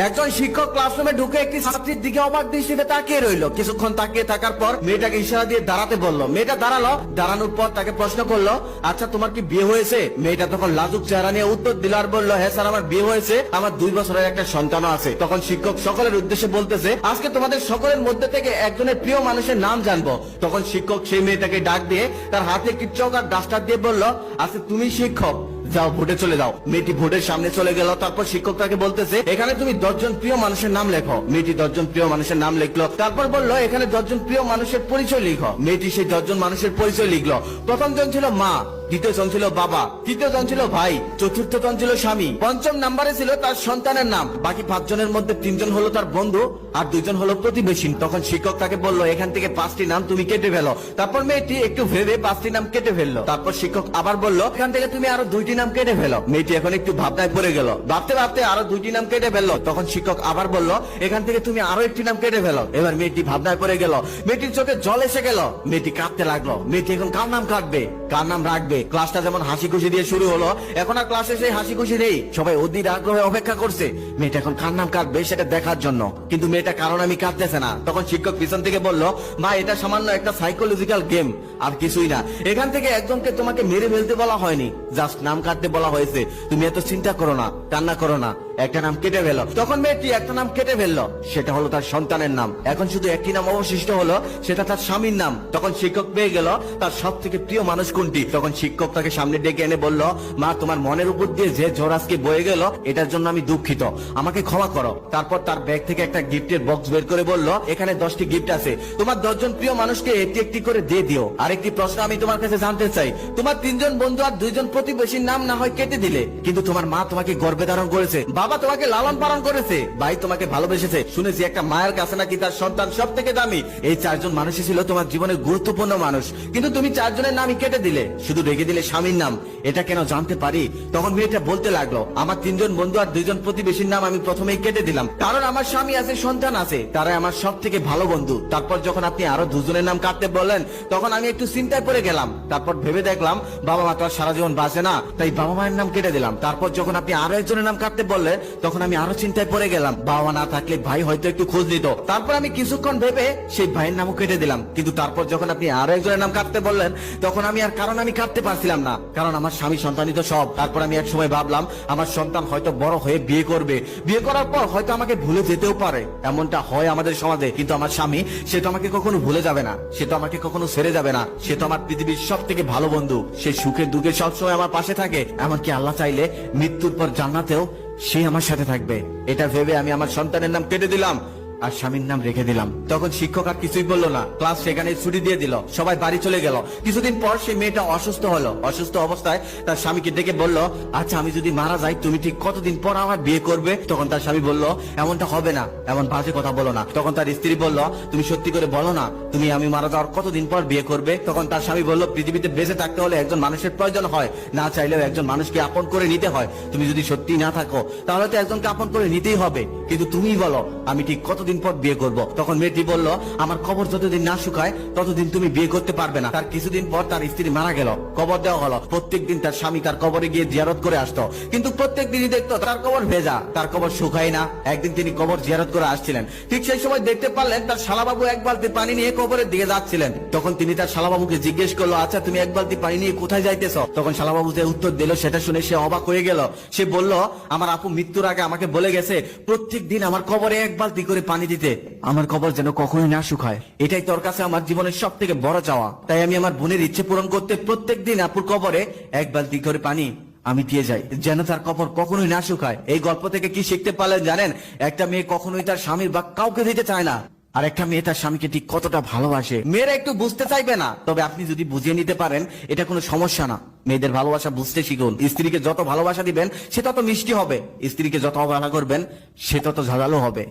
একজন শিক্ষক ক্লাসরুমে ঢুকে একটি ছাত্রীর দিকে অবাক দৃষ্টিতে তাকিয়ে রইল। কিছুক্ষণ তাকিয়ে থাকার পর মেয়েটাকে ইশারা দিয়ে দাঁড়াতে বলল। মেয়েটা দাঁড়াল, দাঁড়ানোর পর তাকে প্রশ্ন করল আচ্ছা তোমার কি বিয়ে হয়েছে? মেয়েটা তখন লাজুক চেহারা নিয়ে উত্তর দিল আর বলল হ্যাঁ স্যার, আমার বিয়ে হয়েছে। আমার দুই বছরের একটা সন্তানও আছে। তখন শিক্ষক সকলের উদ্দেশ্যে বলতেছে, আজকে তোমাদের সকলের মধ্যে থেকে একজনের প্রিয় মানুষের নাম জানব। তখন শিক্ষক সেই মেয়েটাকে ডাক দিয়ে তার হাতে একটি চৌক আর ডাস্টার দিয়ে বলল আচ্ছা তুমি শিক্ষক। যাও, ভোটে চলে যাও। মেয়েটি ভোটের সামনে চলে গেল, তারপর শিক্ষক তাকে বলতেছে, এখানে তুমি দশজন প্রিয় মানুষের নাম লেখো। মেয়েটি দশজন প্রিয় মানুষের নাম লিখলো, তারপর বলল, এখানে দশজন প্রিয় মানুষের পরিচয় লিখো। মেয়েটি সেই দশজন মানুষের পরিচয় লিখলো। প্রথম জন ছিল মা দ্বিতীয় জন ছিল বাবা, তৃতীয় জন ছিল ভাই, চতুর্থ জন ছিল স্বামী। পঞ্চম নাম্বারে ছিল তার সন্তানের নাম। বাকি পাঁচজনের মধ্যে তিনজন হলো তার বন্ধু আর দুইজন হলো প্রতিবেশী। তখন শিক্ষক তাকে বলল, এখান থেকে পাঁচটি নাম তুমি কেটে ফেলো। তারপর মেয়েটি একটু ভেবে পাঁচটি নাম কেটে ফেলল। তারপর শিক্ষক আবার বলল, এখান থেকে তুমি আরও দুইটি নাম কেটে ফেলো। মেয়েটি এখন একটু ভাবনায় পড়ে গেল। ভাবতে ভাবতে আরও দুইটি নাম কেটে ফেলল। তখন শিক্ষক আবার বলল, এখান থেকে তুমি আরও একটি নাম কেটে ফেলো। এবার মেয়েটি ভাবনায় পড়ে গেল। মেয়েটির চোখে জল এসে গেল। মেয়েটি কাঁদতে লাগল। মেয়েটি এখন কার নাম কাটবে? কার নাম রাখবে? ক্লাসটা যেমন হাসি খুশি দিয়ে শুরু হলো, এখন আর ক্লাসে সেই হাসি খুশি নেই। সবাই অধীর আগ্রহে অপেক্ষা করছে, মেয়েটা এখন কার নাম কাঁদবে সেটা দেখার জন্য? কিন্তু মেয়েটা কারণ আমি কাঁদতেছে না। তখন শিক্ষক পিছন থেকে বলল, মা, এটা সামান্য একটা সাইকোলজিক্যাল গেম আর কিছুই না। এখান থেকে একজনকে তোমাকে মেরে ফেলতে বলা হয়নি। জাস্ট নাম কাটতে বলা হয়েছে। তুমি এত চিন্তা করো না, কান্না করো না। একটা নাম কেটে ফেলো। তখন মেয়েটি একটা নাম কেটে ফেলল। সেটা হলো তার সন্তানের নাম। এখন শুধু একটি নাম অবশিষ্ট হলো, সেটা তার স্বামীর নাম। তখন শিক্ষক পেয়ে গেল তার সব থেকে প্রিয় মানুষ কোনটি? তখন শিক্ষক তাকে সামনে ডেকে এনে বলল, মা, তোমার মনের উপর দিয়ে যে ঝড় আজকে বয়ে গেল, এটার জন্য আমি দুঃখিত। আমাকে ক্ষমা করো। তারপর তার ব্যাগ থেকে একটা গিফটের বক্স বের করে বলল, এখানে দশটি গিফট আছে। তোমার দশজন প্রিয় মানুষকে একটি একটি করে দিয়ে দিও। আরেকটি প্রশ্ন আমি তোমার কাছে জানতে চাই। তোমার তিনজন বন্ধু আর দুইজন প্রতিবেশীর নাম না হয় কেটে দিলে। কিন্তু তোমার মা তোমাকে গর্বে ধারণ করেছে। বাবা তোমাকে লালন পালন করেছে। ভাই তোমাকে ভালোবেসেছে। শুনেছি একটা মায়ের কাছে নাকি তার সন্তান সব থেকে দামি। এই চারজন মানুষই ছিল তোমার জীবনের গুরুত্বপূর্ণ মানুষ। কিন্তু তুমি চারজনের নামই কেটে দিলে। শুধু রেখে দিলে স্বামীর নাম। এটা কেন জানতে পারি? তখন মেয়েটা বলতে লাগল, আমার তিনজন বন্ধু আর দুইজন প্রতিবেশীর নাম আমি প্রথমেই কেটে দিলাম। কারণ আমার স্বামী আছে, সন্তান আছে। তারাই আমার সব থেকে ভালো বন্ধু। তারপর যখন আপনি আরও দুজনের নাম কাটতে বললেন, তখন আমি একটু চিন্তায় পড়ে গেলাম। তারপর ভেবে দেখলাম বাবা মা তো আর সারা জীবন বাঁচে না। তাই বাবা মায়ের নাম কেটে দিলাম। তারপর যখন আপনি আরও একজনের নাম কাটতে বললেন তখন আমি আরও চিন্তায় পড়ে গেলাম। বাবা না থাকলে ভাই হয়তো একটু খোঁজ নিত। তারপর আমি কিছুক্ষণ ভেবে সেই ভাইয়ের নামও কেটে দিলাম। কিন্তু তারপর যখন আপনি আরও একজনের নাম কাটতে বললেন, তখন আমি আর কারণ আমি কাটতে পারছিলাম না। কারণ আমার স্বামী সন্তানই তো সব। তারপর আমি এক সময় ভাবলাম, আমার সন্তান হয়তো বড় হয়ে বিয়ে করবে। বিয়ে করার পর হয়তো আমাকে ভুলে যেতেও পারে। এমনটা হয় আমাদের সমাজে। কিন্তু আমার স্বামী, সে তো আমাকে কখনো ভুলে যাবে না। সে তো আমাকে কখনো ছেড়ে যাবে না। সে তো আমার পৃথিবীর সব থেকে ভালো বন্ধু। সে সুখে দুঃখে সবসময় আমার পাশে থাকে। এমনকি আল্লাহ চাইলে মৃত্যুর পর জান্নাতেও সে আমার সাথে থাকবে। এটা ভেবে আমি আমার সন্তানের নাম কেটে দিলাম। আর স্বামীর নাম রেখে দিলাম। তখন শিক্ষক আর কিছুই বলল না। ক্লাস সেখানে ছুটি দিয়ে দিল। সবাই বাড়ি চলে গেল। কিছুদিন পর সেই মেয়েটা অসুস্থ হলো। অসুস্থ অবস্থায় তার স্বামীকে ডেকে বলল আচ্ছা আমি যদি মারা যাই, তুমি ঠিক কতদিন পর আমার বিয়ে করবে? তখন তার স্বামী বলল, এমনটা হবে না। এমন বাজে কথা বলো না। তখন তার স্ত্রী বলল, তুমি সত্যি করে বলো না, তুমি আমি মারা যাওয়ার কতদিন পর বিয়ে করবে? তখন তার স্বামী বলল, পৃথিবীতে বেঁচে থাকতে হলে একজন মানুষের প্রয়োজন হয়। না চাইলেও একজন মানুষকে আপন করে নিতে হয়। তুমি যদি সত্যি না থাকো, তাহলে তো একজনকে আপন করে নিতেই হবে। কিন্তু তুমি বলো, আমি ঠিক কতদিন পর বিয়ে করব? তখন মেয়েটি বলল, আমার কবর যতদিন না শুকায়, ততদিন তুমি বিয়ে করতে পারবে না। তার কিছুদিন পর তার স্ত্রী মারা গেল। কবর দেওয়া হলো। প্রত্যেকদিন তার স্বামী তার কবরে গিয়ে জিয়ারত করে আসতো। কিন্তু প্রত্যেক দিনই দেখতো তার কবর ভেজা, তার কবর শুকায় না। একদিন তিনি কবর জিয়ারত করে আসছিলেন। ঠিক সেই সময় দেখতে পারলেন তার শালাবাবু এক বালতি পানি নিয়ে কবরের দিকে যাচ্ছিলেন। তখন তিনি তার শালাবাবুকে জিজ্ঞেস করল আচ্ছা তুমি এক বালতি পানি নিয়ে কোথায় যাইতেছ? তখন শালাবাবু যে উত্তর দিল, সেটা শুনে সে অবাক হয়ে গেল। সে বলল, আমার আপু মৃত্যুর আগে আমাকে বলে গেছে প্রত্যেক দিন আমার কবরে এক বালতি করে পানি দিতে। আমার কবর যেন কখনোই না শুকায়। এটাই তোর কাছে আমার জীবনের সব থেকে বড় চাওয়া। তাই আমি আমার বোনের ইচ্ছে পূরণ করতে প্রত্যেক দিন আপুর কবরে এক বালতি করে পানি আমি দিয়ে যাই, যেন তার কবর কখনোই না শুকায়। এই গল্প থেকে কি শিখতে পারলেন জানেন? একটা মেয়ে কখনোই তার স্বামীর বা কাউকে দিতে চায় না। আর একটা মেয়ে তার স্বামীকে ঠিক কতটা ভালোবাসে। মেয়েরা একটু বুঝতে চাইবে না। তবে আপনি যদি বুঝিয়ে নিতে পারেন, এটা কোনো সমস্যা না। মেয়েদের ভালোবাসা বুঝতে শিখুন। স্ত্রীকে যত ভালোবাসা দিবেন, সে তত মিষ্টি হবে। স্ত্রীকে যত অবহেলা করবেন, সে তত ঝাঁঝালো হবে।